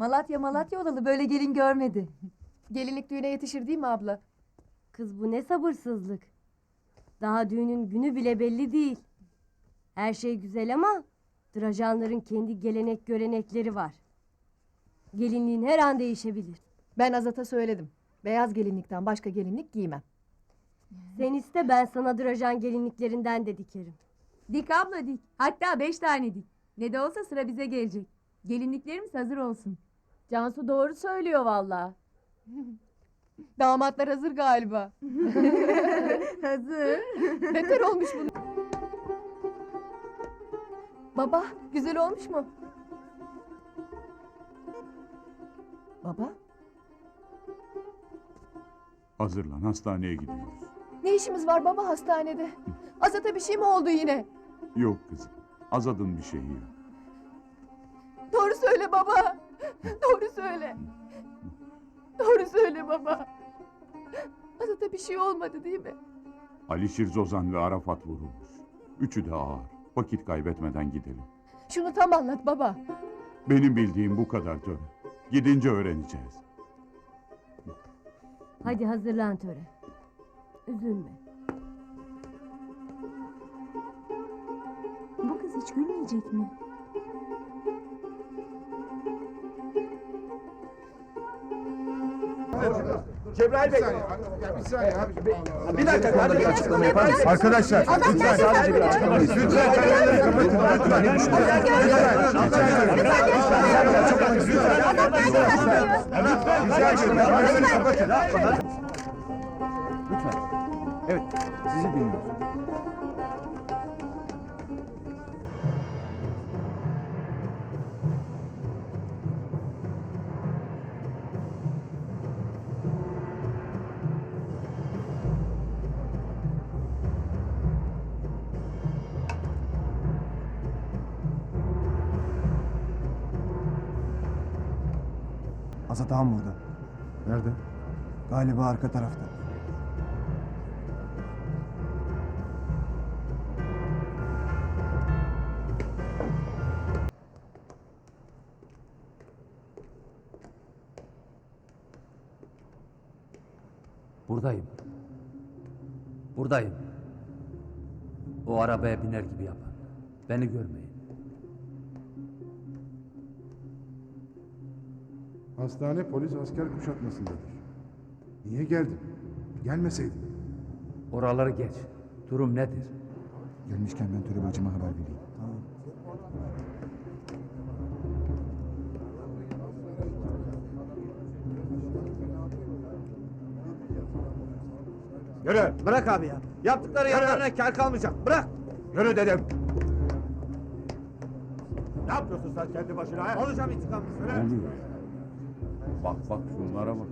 Malatya Malatya olalı böyle gelin görmedi. Gelinlik düğüne yetişir değil mi abla? Kız bu ne sabırsızlık. Daha düğünün günü bile belli değil. Her şey güzel ama Drajanların kendi gelenek görenekleri var. Gelinliğin her an değişebilir. Ben Azat'a söyledim. Beyaz gelinlikten başka gelinlik giymem. Sen iste ben sana Drajan gelinliklerinden de dikerim. Dik abla dik. Hatta beş tane dik. Ne de olsa sıra bize gelecek. Gelinliklerimiz hazır olsun. Cansu doğru söylüyor vallahi. Damatlar hazır galiba. hazır. Beter olmuş bunu. Baba, güzel olmuş mu? Baba, Hazırlan hastaneye gidiyoruz. ne işimiz var baba hastanede? Azat'a bir şey mi oldu yine? Yok kızım. Azad'ın bir şeyi yok. Doğru söyle baba. Doğru söyle. Doğru söyle baba. Azat'a bir şey olmadı değil mi? Ali Şirzozan ve Arafat vurulmuş. Üçü de ağır. Vakit kaybetmeden gidelim. Şunu tam anlat baba. Benim bildiğim bu kadar töre. Gidince öğreneceğiz. Hadi hazırlan töre. Üzülme. Bu kız hiç gülmeyecek mi? Cebrail Bey. Bir saniye abi. Bir dakika kardeşim. açıklama yapar mısın? Arkadaşlar lütfen sadece bir açıklama lütfen çeneleri kapatın. Lütfen. Ediyorum. Çeneleri kapatın. Lütfen. Evet, sizi dinliyoruz. Azat ağam burada. Nerede? Galiba arka tarafta. Buradayım. Buradayım. O arabaya biner gibi yapın. Beni görmeyin. Hastane polis asker kuşatmasındadır. Niye geldin? Gelmeseydin. Oraları geç. Durum nedir? Gelmişken ben Töre bacıma haber vereyim. Tamam. Yürü. Bırak abi ya. Yaptıkları yanlarına kar kalmayacak. Bırak. Yürü dedim. Ne yapıyorsun sen kendi başına? ha? Alacağım intikamını. Ne Yürü. Bak bak şunlara bak.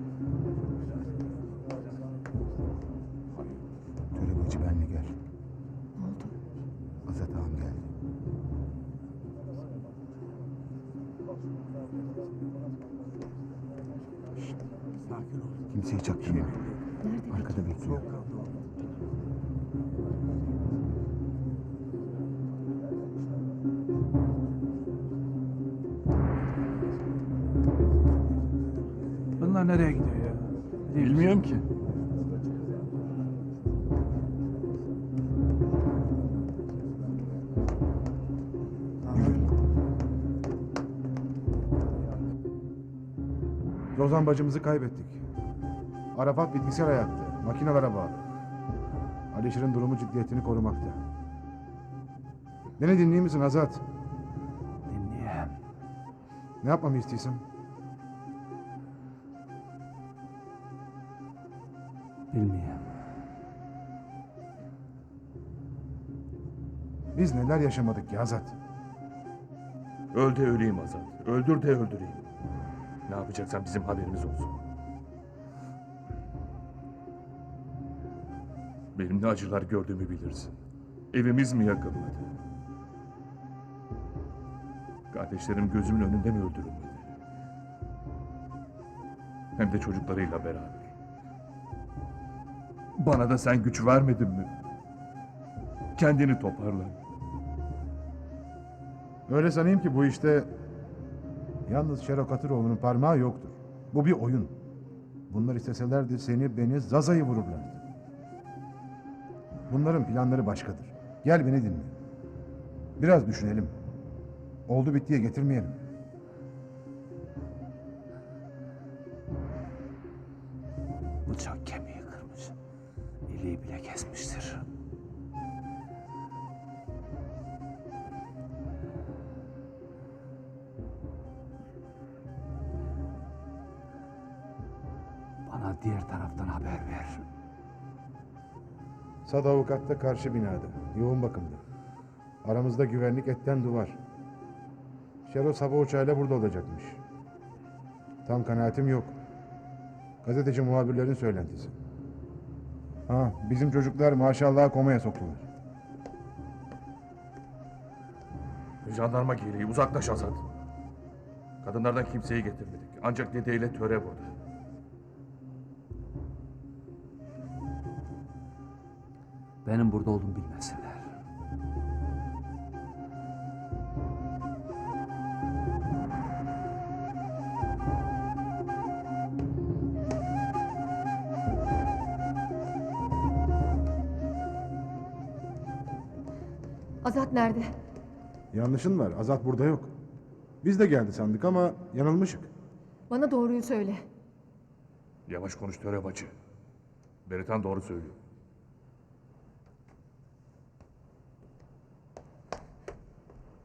Töre bacı benle gel. Ne oldu? Azat ağam geldi. Sakin ol. Kimseyi çaktırma. Arkada bekliyor. Bunlar nereye gidiyor ya? Bilmiyorum ki. Rozan bacımızı kaybettik. Arafat bitkisel hayatta. Makinalara bağlı. Alişir'in durumu ciddiyetini korumakta. Beni dinleyeyim misin Azat? Dinleyeyim. Ne yapmamı istiyorsun? Bilmiyorum. Biz neler yaşamadık ya Azat? Öl de öleyim Azat. Öldür de öldüreyim. Ne yapacaksan bizim haberimiz olsun. Benim ne acılar gördüğümü bilirsin. Evimiz mi yakılmadı? Kardeşlerim gözümün önünde mi öldürülmedi? Hem de çocuklarıyla beraber. Bana da sen güç vermedin mi? Kendini toparla. Öyle sanayım ki bu işte Yalnız Şerok Hatıroğlu'nun parmağı yoktur. Bu bir oyun. Bunlar isteselerdi seni, beni, Zaza'yı vururlardı. Bunların planları başkadır. Gel beni dinle. Biraz düşünelim. Oldu bittiye getirmeyelim. Bana diğer taraftan haber ver. Sad avukat da karşı binada. Yoğun bakımda. Aramızda güvenlik etten duvar. Şero sabah uçağıyla burada olacakmış. Tam kanaatim yok. Gazeteci muhabirlerin söylentisi. Ha, bizim çocuklar maşallah komaya soktular. Jandarma gereği uzaklaş Azat. Kadınlardan kimseyi getirmedik. Ancak dedeyle töre burada. Benim burada olduğumu bilmesinler. Azat nerede? Yanlışın var. Azat burada yok. Biz de geldi sandık ama yanılmışık. Bana doğruyu söyle. Yavaş konuş töre bacı. Beritan doğru söylüyor.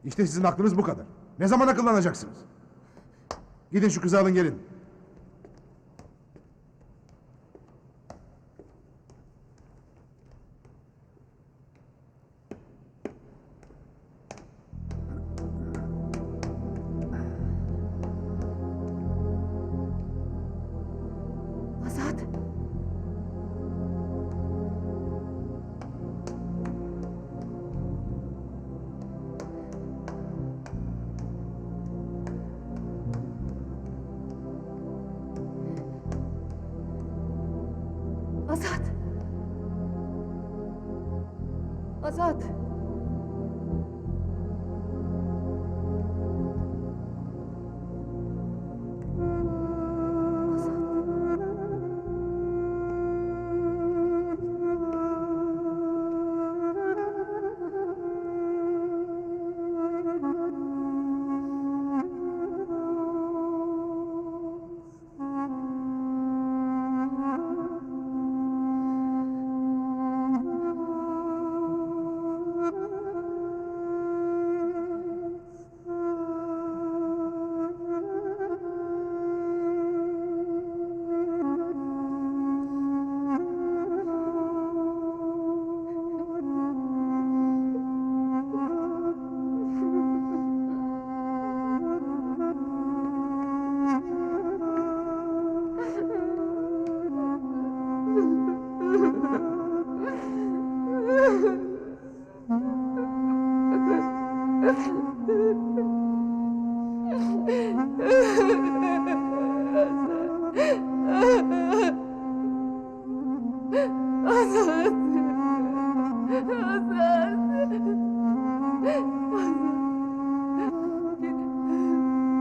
İşte sizin aklınız bu kadar. Ne zaman akıllanacaksınız? Gidin şu kızı alın gelin. Azat. Ha ha ha ha!